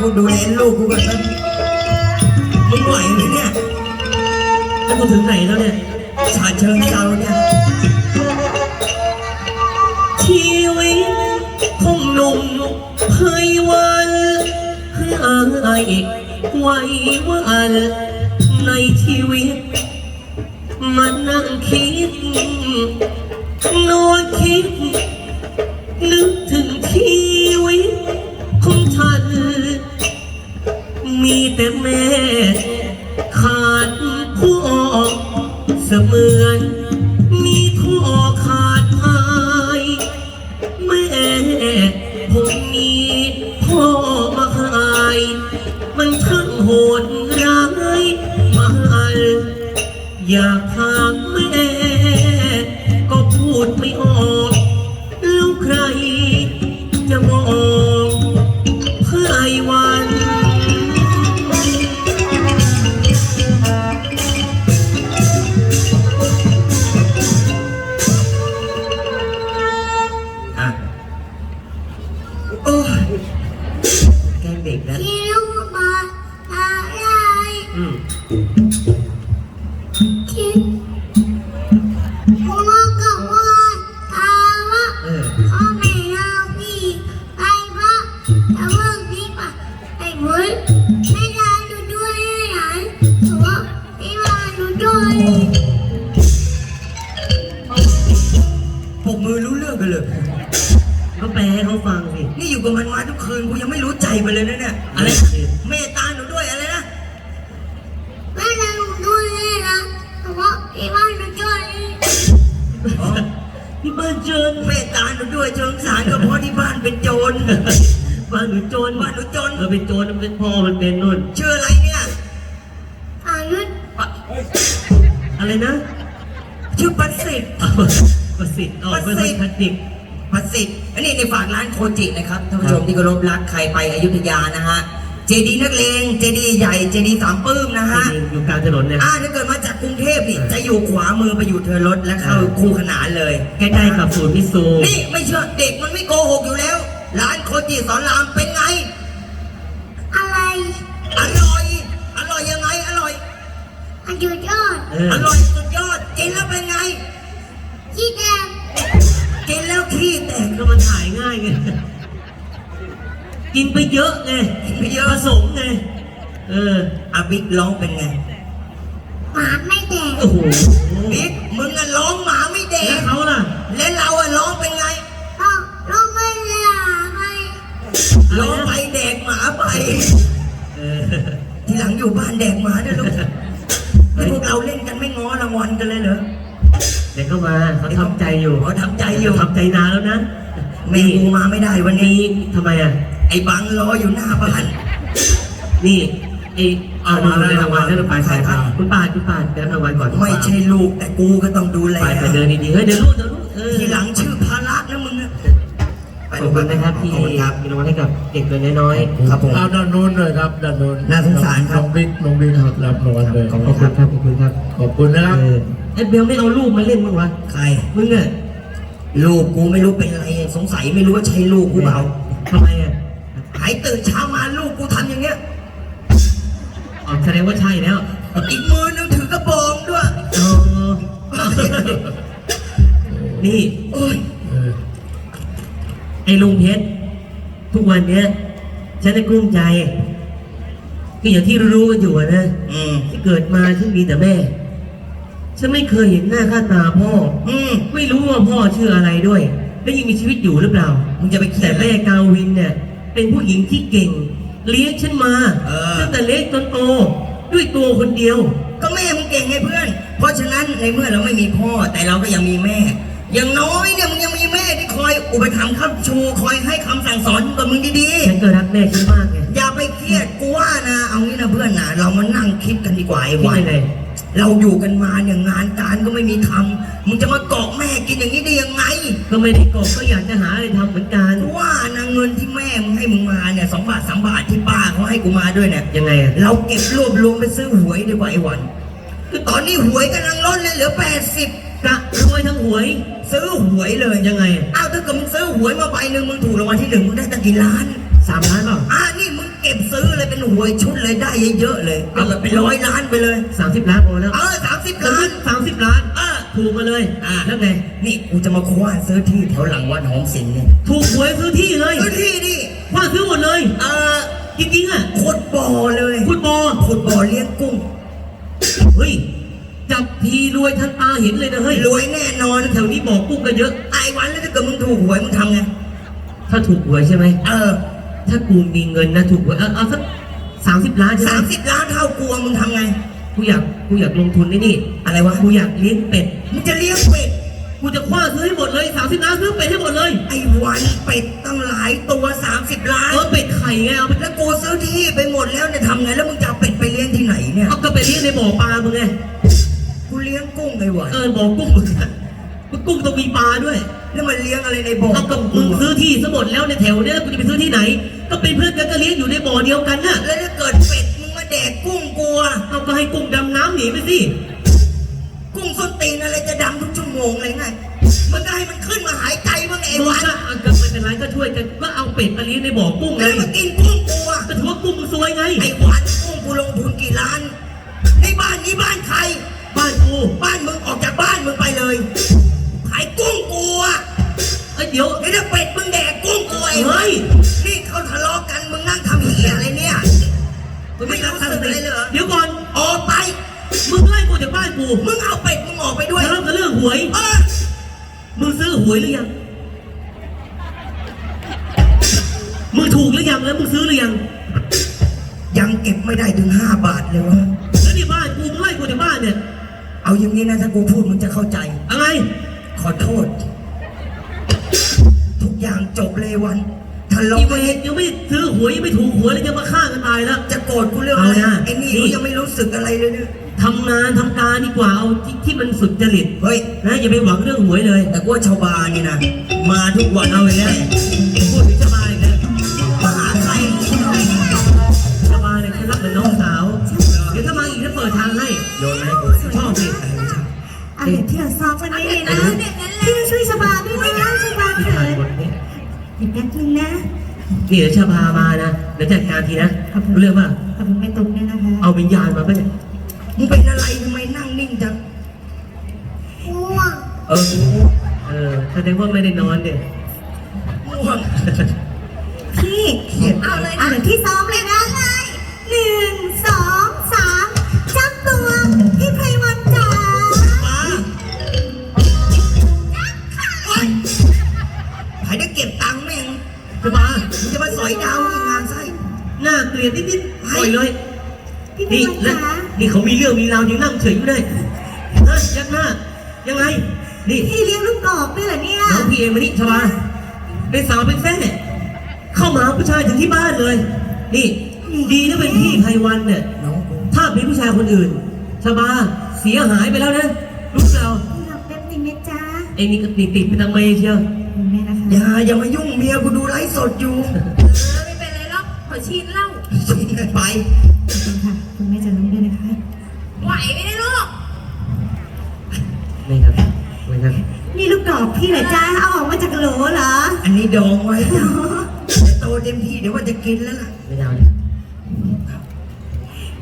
กูดูแลลูกกูก่อนนะมึงไหวไหมเนี่ยแล้วกูถึงไหนแล้วเนี่ยชาเชิงเซาเนี่ยชีวิตของหนุ่มไพวันให้อายไว้วันในชีวิตมันนั่งคิด อยาก อะไรนะ ชื่อประสิทธิ์ ประสิทธิ์ออกไม่ค่อยชัดจิกประสิทธิ์อันนี้ในฝากร้านโคจินะครับท่านผู้ชมที่เคารพรักใครไปอยุธยานะฮะ เจดีนักเลง เจดีใหญ่ เจดีสามปื้มนะฮะ อยู่กลางถนนเนี่ยอ่าถ้าเกิดมาจากกรุงเทพนี่จะอยู่ขวามือไปอยู่เธอรถและเข้าคู่ขนานเลย ใกล้ๆกับศูนย์มิสูนี่ไม่เชื่อเด็กมันไม่โกหกอยู่แล้ว ร้านโคจิสอนรามเป็นไง อะไร อร่อย อร่อยยังไง อร่อยอายุยอด เอออร่อยสุดยอด กินแล้วเป็นไงที่แดงกินแล้วขี้แตกก็มันถ่ายง่ายไง กินไปเยอะไงกินไปเยอะผสมไง เอออาบิ๊กร้องเป็นไง หมาไม่แดงโอ้โหบิ๊กมึงอะร้องหมาไม่เด็แล้วกเขาล่ะ และเราอะร้องเป็นไงต้องต้องไม่เหลือไปร้องไปแดกหมาไป เออ ทีหลังอยู่บ้านแดกหมาด้วยลูก นี่พวกเราเล่นกันไม่ง้อรางวัลกันเลยเหรอเดี๋ยวเข้ามาเขาทำใจอยู่เขาทำใจอยู่ทำใจนานแล้วนะแม่กูมาไม่ได้วันนี้นี่ทำไมอะไอ้บังรออยู่หน้าบ้านนี่ไอเอามาเอามาได้รางวัลได้รางวัลใครครับคุณป่าดคุณป่าดได้รางวัลก่อนไม่ใช่ลูกแต่กูก็ต้องดูแลไปไปเดินดีๆเฮ้ยเดี๋ยวลูกเดี๋ยวลูกเออทีหลังชื่อภ ขอบคุณนะครับที่ขอบคุณครับมีรางวัลให้กับเด็กตัวน้อยๆครับผมเอาด้านนู้นเลยครับด้านนู้นน่าสงสารครับน้องบิ๊กน้องบิ๊กครับรับรางวัลเลยขอบคุณครับขอบคุณครับขอบคุณนะครับเออเอ็ดเบลไม่เอารูปมาเล่นบ้างวะใครมึงอะลูกกูไม่รู้เป็นอะไรสงสัยไม่รู้ว่าใช่ลูกกูเปล่าทำไมอะหายตื่นเช้ามาลูกกูทำอย่างเงี้ยอ๋อแสดงว่าใช่แล้ว อีกมือนึงถือกระบองด้วยอ๋อนี่โอ้ยเออไอ้ลุงเพชรทุกวันเนี้ย ฉันได้กลุ้มใจก็อย่างที่รู้ๆกันอยู่อะนะอืม ที่เกิดมาฉันมีแต่แม่ ฉันไม่เคยเห็นหน้าค่าตาพ่อ อืม ไม่รู้ว่าพ่อชื่ออะไรด้วย และยังมีชีวิตอยู่หรือเปล่า มึงจะไปเขีแต่ยนแม่กาวินเนี่ย เป็นผู้หญิงที่เก่ง เลี้ยงฉันมาเออ ตั้งแต่เล็กจนโตด้วยตัวคนเดียว ก็แม่มึงเก่งไงเพื่อน เพราะฉะนั้นในเมื่อเราไม่มีพ่อแต่เราก็ยังมีแม่ อย่างน้อยเนี่ยมึงยังมีแม่ที่ คอยอุปถัมภ์ค้ำชูคอยให้คำสั่งสอนกับมึงดีฉันก็รักแม่ฉันมากไงๆ อย่าไปเครียดกูว่านะ เอางี้นะเพื่อนนะเรามานั่งคิดกันดีกว่าไอ้คิดวัน ยังไงเราอยู่กันมาเนี่ยงานการก็ไม่มีทำมึงจะมาเกาะแม่กินอย่างนี้ได้ยังไงก็ไม่ได้กบก็อยากจะหาอะไรทำเหมือนกันเพราะว่านะเงินที่แม่มึงให้มึงมาเนี่ยสองบาทสามบาทที่ป้าเขาให้กูมาด้วยเนี่ยยังไงอะเราเก็บรวบรวมไปซื้อหวยดีกว่าไอ้วันคือ ตอนนี้หวยกำลังลดเลยเหลือแปดสิบกะรวยทั้งหวย ซื้อหวยเลยยังไงอะอ้าวถ้าเกิดมึงซื้อหวยมาใบหนึ่งมึงถูกรางวัลที่หนึ่งมึงได้ตั้งกี่ล้านสามล้านเปล่าอ่านี่มึงเก็บซื้อเลยเป็นหวยชุดเลยได้เยอะๆเลยเอาแบบเป็นร้อยล้านไปเลย สามสิบล้านพอแล้วเออสามสิบสามล้าสินบสามสิบล้านเออถูกมาเลยอ่าแล้วไงนี่กูจะมาคว้านซื้อที่แถวหลังวัดหอมสินเนี่ยถูกหวยซื้อที่เลยซื้อที่นี่ว่าซื้อหมดเลยเออจริงๆอะขุดบ่อเลยฟุตบอลขุดบ่อเลี้ยงกุ้ง เฮ้ย จับทีรวยทันตาเห็นเลยนะเฮ้ย รวยแน่นอนแถวนี้บอกกุ้งกันเยอะไอ้วันแล้วถ้าเกิดมึงถูกหวยมึงทำไง ถ้าถูกหวยใช่ไหม เออ ถ้ากูมีเงินนะถูกหวย เอาเอาสักสามสิบล้านใช่ไหมสามสิบล้านเท่ากูมึงทำไง กูอยาก กูอยากลงทุนในนี่ อะไรวะ กูอยากเลี้ยงเป็ด มึงจะเลี้ยงเป็ด กูจะคว้าซื้อให้หมดเลยสามสิบล้านซื้อเป็ดให้หมดเลย ไอ้วันเป็ดตั้งหลายตัวสามสิบล้าน เออเป็ดไข่ไงเอาไปแล้วกูซื้อที่ไปหมดแล้วเนี่ยทำไง แล้วมึงจะเอาเป็ดไปเลี้ยงที่ไหน เนี่ย เอาก็ไปเลี้ยงในบ่อปลามึงไง กูเลี้ยงกุ้งไอ้วันเออบ่อกุ้งมึงอะกุ้งต้องมีปลาด้วย แล้วมันเลี้ยงอะไรในบ่อเอากับมึงซื้อที่ซะหมดแล้วในแถวเนี้ยกูจะไปซื้อที่ไหน ก็เป็นเพื่อนกันก็เลี้ยงอยู่ในบ่อเดียวกันน่ะ แล้วถ้าเกิดเป็ดมึงมาแดกกุ้งกูอะเอาก็ให้กุ้งดำน้ำหนีไปสิ กุ้งส้นตีนอะไรจะดำทุกชั่วโมงเลยไง มันก็ให้มันขึ้นมาหายใจบ้างไอ้มึงวันก็เอาก็ไม่เป็นไรก็ช่วยกันก็เอาเป็ดมาเลี้ยงในบ่อกุ้งไงแล้วมากินกุ้งกูอะก็ถือว่ากุ้งมึงซวยไง ไอ้วัน กุ้งกูลงทุนกี่ล้านในบ้านนี้บ้านใคร บ้านกู บ้านมึงออกจากบ้านมึงไปเลย ขายกุ้งกูอะเอ้ยเดี๋ยวไอ้ถ้าเป็ดมึงแดกกุ้งกูไอ้เฮ้เฮ้ยยนี่เขาทะเลาะกันมึงนั่งทำเหี้ยอะไรเนี่ย มึงไม่ไม่รู้รับสึทำกสิอะไรเลยเหรอ เดี๋ยวก่อน ออกไป มึงไล่กูจากบ้านกูมึงเอาเป็ดมึงออกไปด้วยทะเลาะกันเรื่องหวย เออมึงซื้อหวยหรือยัง มึงถูกหรือยังแล้วมึงซื้อหรือยัง ยังเก็บไม่ได้ถึงห้าบาทเลยวะ แล้วนี่บ้านกูมึงไล่กูจากบ้านเนี่ย เอาอย่างนี้นะถ้ากูพูดมึงจะเข้าใจ อะไร ขอโทษ ทุกอย่างจบเลยวันทะเลาะอีเวกันทยังไม่ซื้อหวยยังไม่ถูกหวยเลยจะมาฆ่ากันตายแล้ว จะโกรธกูเรื่องอะไรเอานะไอ้นี่นี่กูยังไม่รู้สึกอะไรเลยเนี่ยทำงานทำการดีกว่าเอาที่ที่มันสุดจริตเฮ้ย นะอย่าไปหวังเรื่องหวยเลย แต่กูว่าชาวบ้านนี่นะมาทุกวันเอาอีกแล้วพูดถึงชาวบ้านอีกแล้ว เอาเดี๋ยวที่เราซ้อมกันนี่นะพี่ช่วยชบาด้วยนะชบาที่เขิผ่านนบทนี้อีกแป๊บนึงนะนี่เดี๋ยวชาพามานะเดี๋ยวจัดการทีนะรู้เรื่องป่ะขอบคุณแม่ตุ๊กด้วยนะคะเอาวิญญาณมาป่ะเนี่ยมึงเป็นอะไรทำไมนั่งนิ่งจังง่วงเออเออแสดงว่าไม่ได้นอนเนี่ยง่วงพี่เขียนเอาเลยเอาเดี๋ยวที่ซ้อม เกลียดนิดๆปล่อยเลย พี่ไพนี่วันแล้วจ๋านี่เขามีเรื่องมีราวยังนั่งเฉยอยู่ได้ฮะยักหน้า ยังไง นี่พี่เลี้ยงลูกกอกด้วยเหรอเนี่ย น้องพี่เองมานี่ชาบาเป็นสาวเป็นแฟ่เข้ามาหาผู้ชายถึงที่บ้านเลย นี่ ดีนะเป็นพี่ไพวันเนี่ย น้องกูถ้าเป็นผู้ชายคนอื่นชาบาเสียหายไปแล้วนะรู้เปล่าพี่รอแป๊บนึงนะจ๊ะไอ้นี่ก็ติดติดเป็นทำไมเชียวคุณแม่นะคะอย่าอย่ามายุ่งเมียกูดูไลฟ์สดอยู่ ไม่เป็นไรหรอกขอชินเล่าชินกัน ไป ขอบคุณค่ะคุณแม่จะรู้ด้วยนะคะ ไหวไม่ได้ลูก ไม่ครับไม่ครับ นี่ลูกกอกพี่เหรอจ๊ะเอาออกมาจากโหลเหรออันนี้ดองไว้จ้ะแต่โตเต็มที่เดี๋ยวว่าจะกินแล้วล่ะ ไม่เอาเนี่ย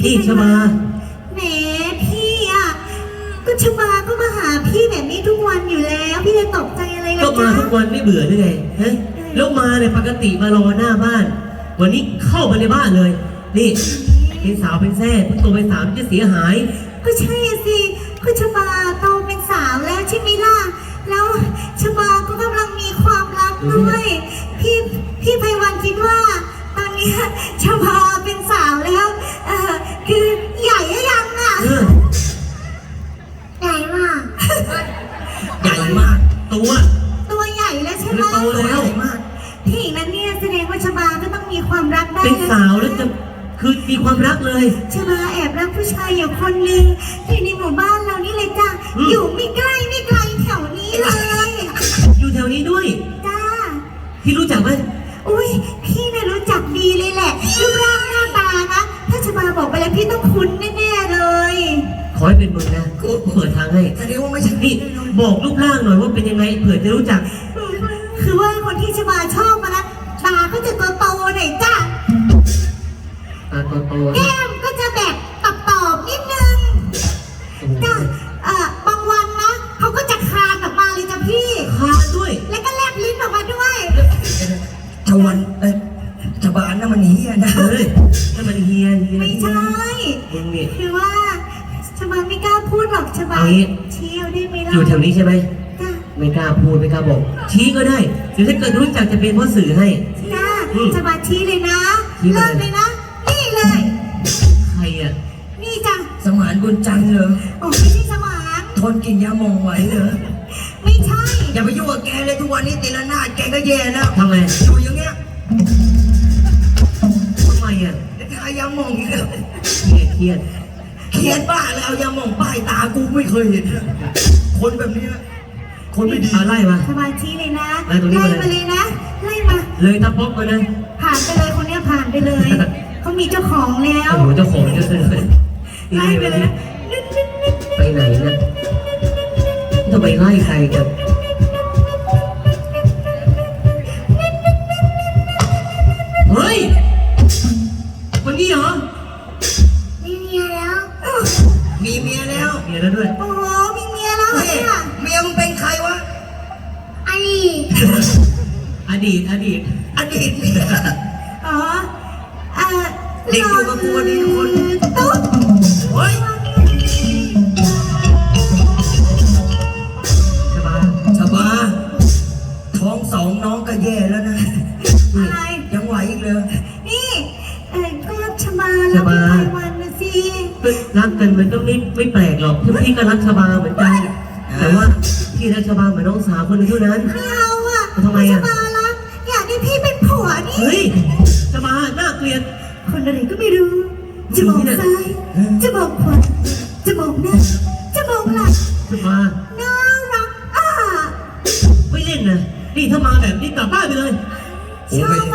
พี่ชาบาแหมพี่อะก็ชบาก็มาหาพี่แบบนี้ทุกวันอยู่แล้ว พี่จะตกใจอะไรล่ะก็มาจ๊ะทุกวันไม่เบื่อหรือไงฮะแล้วมาเนี่ยปกติมารอหน้าบ้าน วันนี้เข้ามาในบ้านเลย นี่เป็นสาวเป็นแซ่เพิ่งโตเป็นสาวจะเสียหาย ก็ใช่อะสิก็ชบาโตเป็นสาวแล้วใช่ไหมล่ะ แล้วชบาก็กำลังมีความรักด้วย พี่พี่ไพวันคิดว่า ตอนเนี้ยชบาเป็นสาวแล้วเออคือใหญ่หรือยังอะเออใหญ่มาก ใหญ่มาก ตัวตัว มีความรักเลยชบาแอบรักผู้ชายอยู่คนหนึ่งทีนี้หมู่บ้านเรานี่เลยจ้ะอยู่ไม่ใกล้ไม่ไกลแถวนี้เลยอยู่แถวนี้ด้วย จ้าพี่รู้จักไหมอุ้ยพี่เนี่ยรู้จักดีเลยแหละรูปร่างหน้าตานะถ้าชบาบอกไปแล้วพี่ต้องคุ้นแน่ๆเลยขอให้เป็นมึงนะกูเปิดทางให้แสดงว่าไม่ใช่นี่บอกรูปร่างหน่อยว่าเป็นยังไงเผื่อจะรู้จัก หรอกชบาเอางี้เชี่ยวได้ไหมล่ะอยู่แถวนี้ใช่ไหม จ้ะไม่กล้าพูดไม่กล้าบอก ชี้ก็ได้หรือถ้าเกิดรู้จักจะเป็นพ่อสื่อให้ จ้ะอืมชบาชี้เลยนะชี้เลยเริ่มเลยนะ นี่เลย ใครอะ นี่จ้ะสมานบุญจันทร์เหรอ โอ้ไม่ใช่สมานทนกินยาหมองไหวเหรอ ไม่ใช่ อย่าไปยุ่งกับแกเลยทุกวันนี้ตีละนาดแกก็แย่แล้วทำไม อยู่อย่างเงี้ยทำไมอะ จะทายาหมองอีกแล้ว เครียดเครียด เขียนบ้าแล้วเอายาหมองป้ายตากูไม่เคยเห็นนะคนแบบเนี้ยคนไม่ดีเอาไล่มา สมาธิเลยนะไล่ตรงนี้มาเลย มาเลยนะไล่มา เลยตาป๊อกมานะผ่านไปเลยคนเนี้ยผ่านไปเลย เขามีเจ้าของแล้ว โอ้โหเจ้าของเยอะเลยนี่ไล่ไล่ไปไปเลยนี่นะนิดนิดนิดไปไหนนะทำไมไล่ใครกันเฮ้ย มียแล้วด้วย โอ้โหมีเมียแล้วเหรอเฮ้ยเนี่ยเมียมึงเป็นใครวะไอ้อดีตอดีต อดีตเมียอ๋อเอ่อเด็กอยู่กับกูดีทุกคน รักกันมันก็ไม่ไม่แปลกหรอกพี่พี่ก็รักชบาเหมือนกัน แต่ว่าพี่รักชบาเหมือนน้องสาวคนหนึงเท่านั้น ไม่เอาอะทำไมอะชบารักอยากได้พี่เป็นผัวนี่ เฮ้ยชบาน่าเกลียด คนอะไรก็ไม่รู้ จะมองซ้าย จะมองขวา จะมองหน้า จะมองหลัง ชบาน่ารักอะ ไม่เล่นนะนี่ถ้ามาแบบนี้กลับบ้านไปเลย ชอบ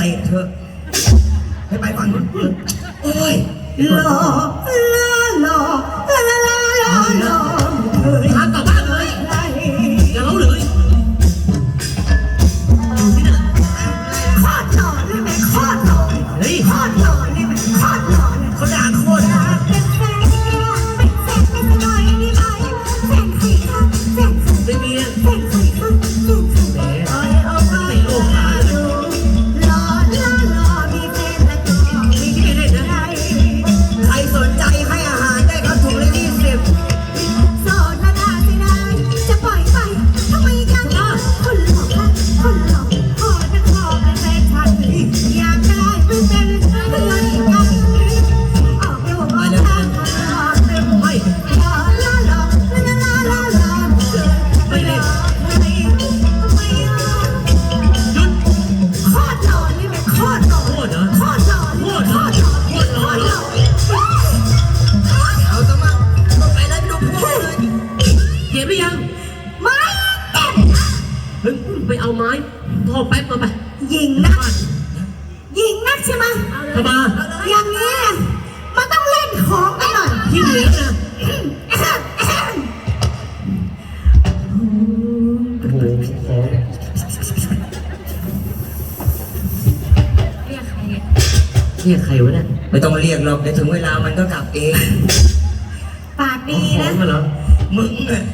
เตะเถอะให้ไปฝั่งนู้นโอ้ยหลอก เอาไม้พ่อแป๊บมาไปยิงนักยิงนักใช่ไหมกระบาอย่างนี้เนี่ยมันต้องเล่นของกันหน่อยที่เหลือนะเรียกใครวะเนี่ยไม่ต้องเรียกหรอกเดี๋ยวถึงเวลามันก็กลับเอง ปากดีนะมึงเนี่ย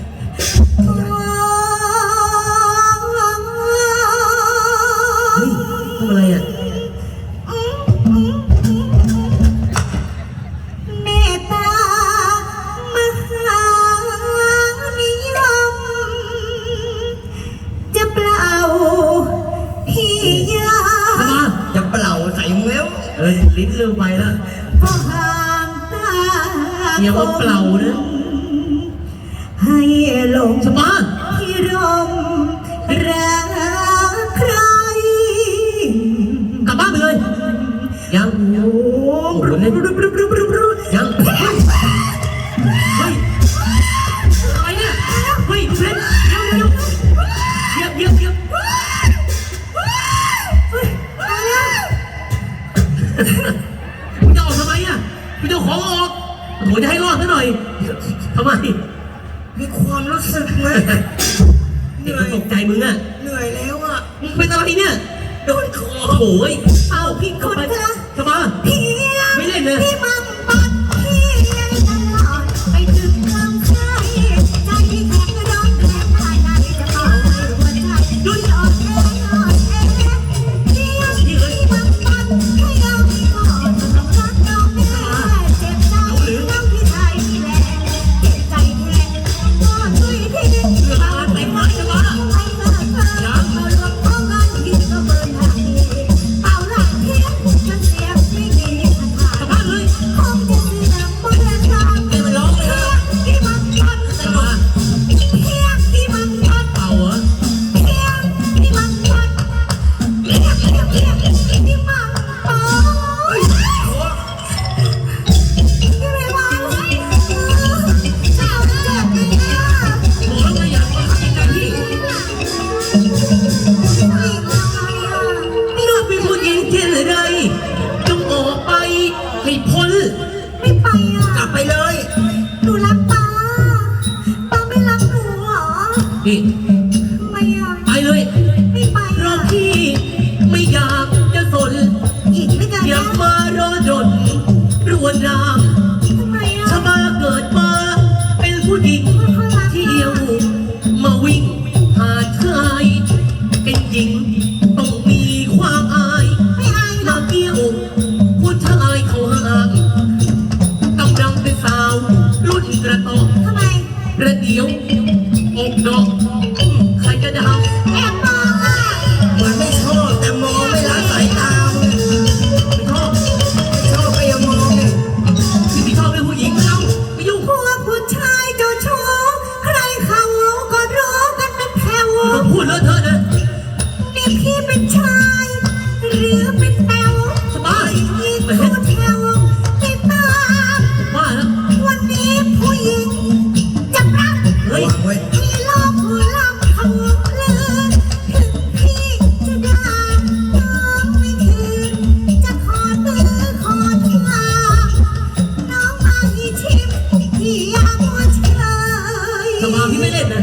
ยาหัสมาพี่ไม่เล่นนะ